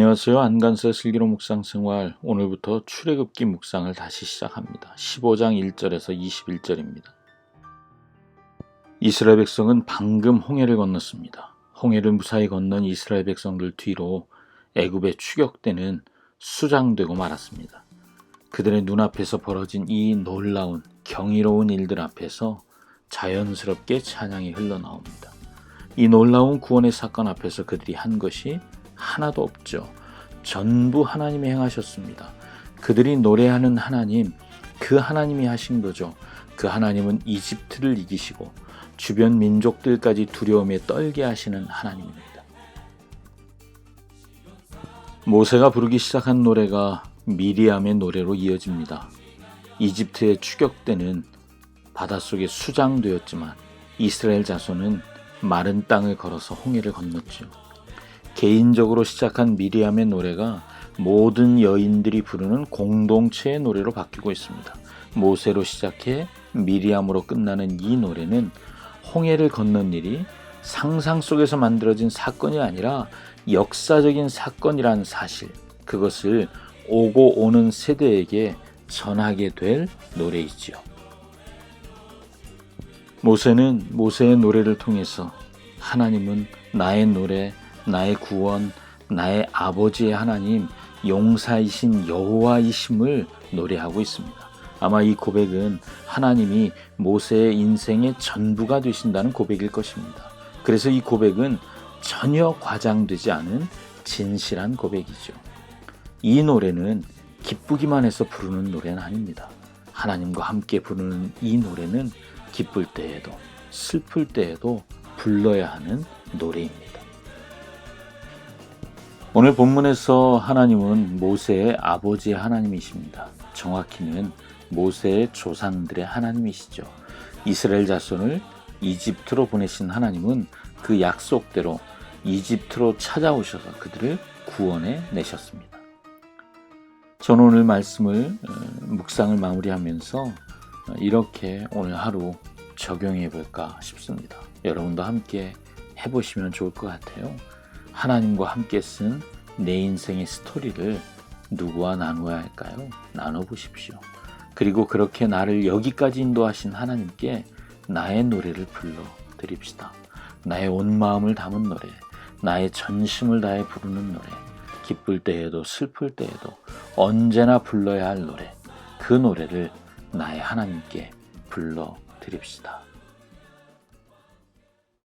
안녕하세요. 안간세 슬기로 묵상 생활 오늘부터 출애굽기 묵상을 다시 시작합니다. 15장 1절에서 21절입니다. 이스라엘 백성은 방금 홍해를 건넜습니다. 홍해를 무사히 건넌 이스라엘 백성들 뒤로 애굽에 추격되는 수장되고 말았습니다. 그들의 눈앞에서 벌어진 이 놀라운 경이로운 일들 앞에서 자연스럽게 찬양이 흘러나옵니다. 이 놀라운 구원의 사건 앞에서 그들이 한 것이 하나도 없죠. 전부 하나님이 행하셨습니다. 그들이 노래하는 하나님, 그 하나님이 하신 거죠. 그 하나님은 이집트를 이기시고 주변 민족들까지 두려움에 떨게 하시는 하나님입니다. 모세가 부르기 시작한 노래가 미리암의 노래로 이어집니다. 이집트에 추격되는 바닷속에 수장되었지만 이스라엘 자손은 마른 땅을 걸어서 홍해를 건넜죠. 개인적으로 시작한 미리암의 노래가 모든 여인들이 부르는 공동체의 노래로 바뀌고 있습니다. 모세로 시작해 미리암으로 끝나는 이 노래는 홍해를 건넌 일이 상상 속에서 만들어진 사건이 아니라 역사적인 사건이라는 사실, 그것을 오고 오는 세대에게 전하게 될 노래이지요. 모세는 모세의 노래를 통해서 하나님은 나의 노래, 나의 구원, 나의 아버지의 하나님, 용사이신 여호와이심을 노래하고 있습니다. 아마 이 고백은 하나님이 모세의 인생의 전부가 되신다는 고백일 것입니다. 그래서 이 고백은 전혀 과장되지 않은 진실한 고백이죠. 이 노래는 기쁘기만 해서 부르는 노래는 아닙니다. 하나님과 함께 부르는 이 노래는 기쁠 때에도 슬플 때에도 불러야 하는 노래입니다. 오늘 본문에서 하나님은 모세의 아버지의 하나님이십니다. 정확히는 모세의 조상들의 하나님이시죠. 이스라엘 자손을 이집트로 보내신 하나님은 그 약속대로 이집트로 찾아오셔서 그들을 구원해 내셨습니다. 저는 오늘 말씀을 어, 묵상을 마무리하면서 어, 이렇게 오늘 하루 적용해 볼까 싶습니다. 여러분도 함께 해보시면 좋을 것 같아요. 하나님과 함께 쓴 내 인생의 스토리를 누구와 나누어야 할까요? 나눠보십시오. 그리고 그렇게 나를 여기까지 인도하신 하나님께 나의 노래를 불러 드립시다. 나의 온 마음을 담은 노래, 나의 전심을 다해 부르는 노래, 기쁠 때에도 슬플 때에도 언제나 불러야 할 노래, 그 노래를 나의 하나님께 불러 드립시다.